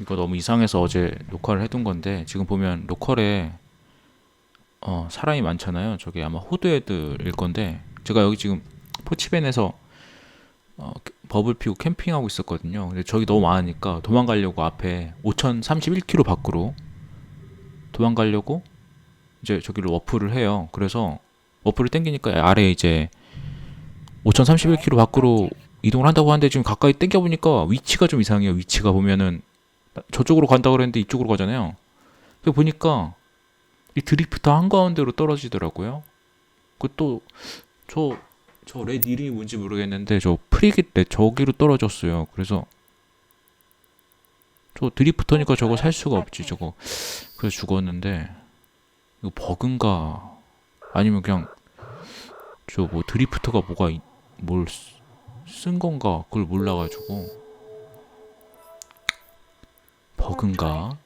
이거 너무 이상해서 어제 녹화를 해둔 건데 지금 보면 로컬에 어, 사람이 많잖아요. 저게 아마 호드 애들일 건데 제가 여기 지금 포치벤에서 어, 버블 피고 캠핑하고 있었거든요. 근데 저기 너무 많으니까 도망가려고 앞에 5031km 밖으로 도망가려고 이제 저기로 워프를 해요. 그래서 워프를 땡기니까 아래 이제 5031km 밖으로 이동을 한다고 하는데 지금 가까이 땡겨 보니까 위치가 좀 이상해요. 위치가 보면은 저쪽으로 간다 그랬는데 이쪽으로 가잖아요. 그 보니까 이 드리프터 한가운데로 떨어지더라고요. 그 그또저저 렛 이름이 뭔지 모르겠는데 저 프리깃 렛 저기로 떨어졌어요. 그래서 저 드리프터니까 저거 살 수가 없지 저거. 그래서 죽었는데 이거 버그인가 아니면 그냥 저 뭐 드리프터가 뭐가 이- 뭘쓴 건가 그걸 몰라가지고 버그인가.